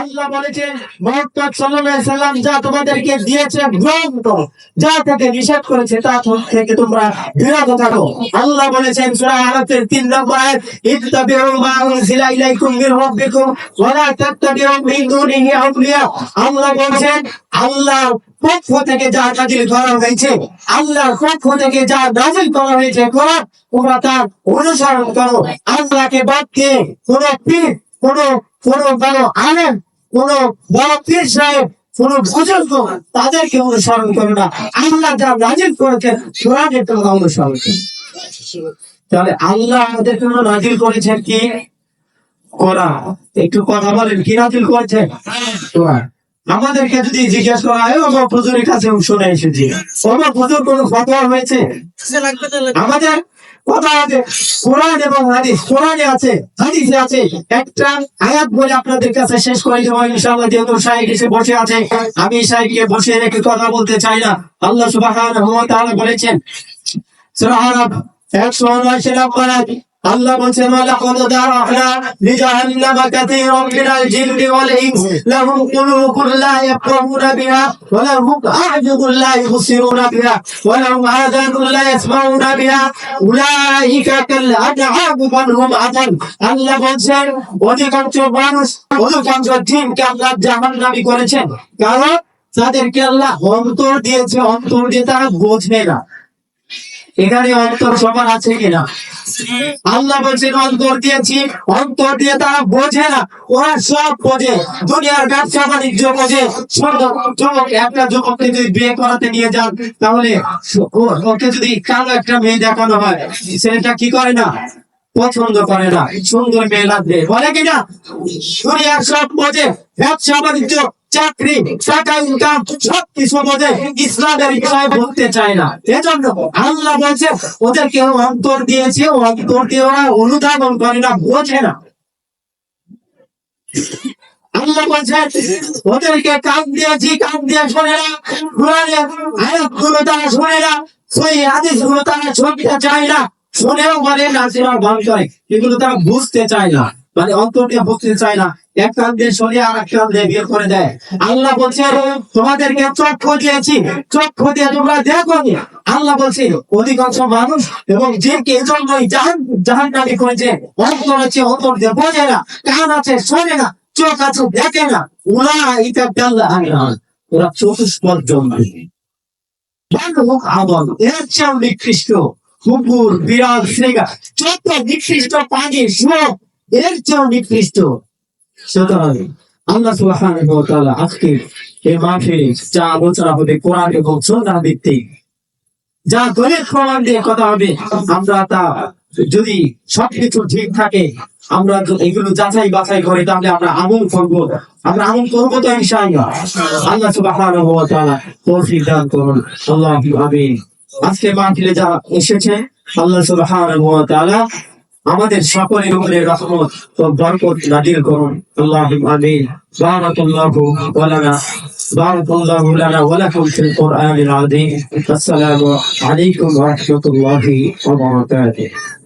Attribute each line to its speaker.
Speaker 1: আল্লাহ বলেছেন আল্লাহ বলেছেন, সূরা আরাফের 3 নম্বর আয়াত, ইত্তাবিউ মা উনজিলা ইলাইকুম মির রাব্বিকুম ওয়া লা তাত্তাবিউ দুনিহি আউলিয়া। আল্লাহ পক্ষ থেকে যা নাজিল করা হয়েছে, আল্লাহর পক্ষ থেকে যা নাজিল করা হয়েছে তোমরা তার অনুসরণ করো। আল্লাহকে বাদ দিয়ে কোন কোন বড় আলেম কোন বড় পীর সাহেব কোন বুজুর্গ তাদেরকে অনুসরণ করো না। আল্লাহ যা নাজিল করেছেন কোরআনের তোমরা অনুসরণ করো। তাহলে আল্লাহ আমাদের জন্য নাজিল করেছেন কি? কোরআন। একটু কথা বলেন কি নাজিল করেছেন? কোরআন। আমাদেরকে যদি জিজ্ঞেস করা হয় আমার হুজুরের কাছে শুনে এসেছি। আমার হুজুর কোন ফতোয়া হয়েছে? আমাদের এবং আছে আছে। একটা আপনাদের কাছে শেষ করে যেহেতু বসে আছে। আমি বসে রেখে কথা বলতে চাই না। আল্লাহ সুবহানাহু বলেছেন সূরা আরাফ 179 নম্বর আয়াত আল্লাহ বলছেন ওয়ালাকাদ দারাহনা লিজাহান্নামা মিনাল জিন্নি ওয়াল ইনস। লাহুম কুলুবুন লা ইয়াফকাহুনা বিহা ওয়া লাহুম আ'যুবুন লা বিহা ওয়া লাহুম আযানুন লা ইয়াসমাউনা বিহা। উলাইকা কাল বাল হুম আল্লাহ বলছেন, অধিকাংশ মানুষ, অধিকাংশ জিনকে আল্লাহ জাহান্নামী করেছেন। কারণ তাদেরকে আল্লাহ অন্তর দিয়েছে, অন্তর দিয়ে তারা বোঝে না। এখানে অন্তর সবার আছে কিনা? আল্লাহ বলছেন, অন্তর দিয়েছি, অন্তর দিয়ে তারা বোঝে না। ওরা সব বোঝে। দুনিয়ার ব্যবসা বাণিজ্য বোঝে। যুবক একটা যুবককে যদি বিয়ে করাতে নিয়ে যান, তাহলে ওকে যদি কালো একটা মেয়ে দেখানো হয়, ছেলেটা কি করে না? পছন্দ করে না। সুন্দর মেয়ে লাগবে। বলে কিনা? দুনিয়ার সব বোঝে। ব্যবসা বাণিজ্য চাকরি টাকা ইনকাম সব কিছু বোঝে ইসলামের বিষয়ে বলতে চায় না। এজন্য আল্লাহ বলছে, ওদেরকে অন্তর দিয়েছে, অন্তর দিয়ে ওরা অনুধাবন করে না, বোঝে না। আল্লাহ বলছেন ওদেরকে কান দিয়েছি কান দিয়ে শোনে না, কোরআনের আয়াতগুলো তারা শোনে না, সেই হাদিসগুলো তারা শুনতে চায় না। শুনেও বলে নাসিমার ভান করে, এগুলো তারা বুঝতে চায় না মানে অন্তর দিয়ে বুঝতে চায় না। এক কান দিয়ে আর করে দেয়। আল্লাহ বলছে তোমাদেরকে চক্ষু দিয়েছি চক্ষু দিয়ে তোমরা দেখো। আল্লাহ বলছে, অধিকাংশ মানুষ এবং জিনকে এজন্যই জাহান জাহান নামে করেছে। অন্তর অন্তর দিয়ে বোঝে না। কান আছে, শোনে না। চোখ আছে, দেখে না। ওরা এটা পেল্লা ওরা চতুষ্পদ জন্মায় আমল এর চেয়েও নিকৃষ্ট। কুকুর, বিড়াল শ্রেগা যত নিকৃষ্ট পানি সব এর চেয়েও নিকৃষ্ট। সুতরাং আল্লাহ আজকে এই যা আলোচনা হবে কোরআন এবং ভিত্তিক, যা প্রমাণ দিয়ে কথা হবে, আমরা তা যদি সবকিছু ঠিক থাকে, আমরা এগুলো যাচাই বাছাই করে, তাহলে আমরা আমল করব। আমরা আমল করব তো আল্লাহ সুবহানাহু তৌফিক দান করুন। আজকে মাহফিলে যা এসেছে, আল্লাহ সুবহানাহু আমাদের সকলের উপরে রহমত ও বরকত নাজিল করুন। আল্লাহু আমিন। বারাকাল্লাহু ওয়ালানা, বারাকাল্লাহু লানা ওয়া লাকুম ফিল কোরআনিল আযীম। আসসালামু আলাইকুম ওয়া রাহমাতুল্লাহি ওয়া বারাকাতুহু।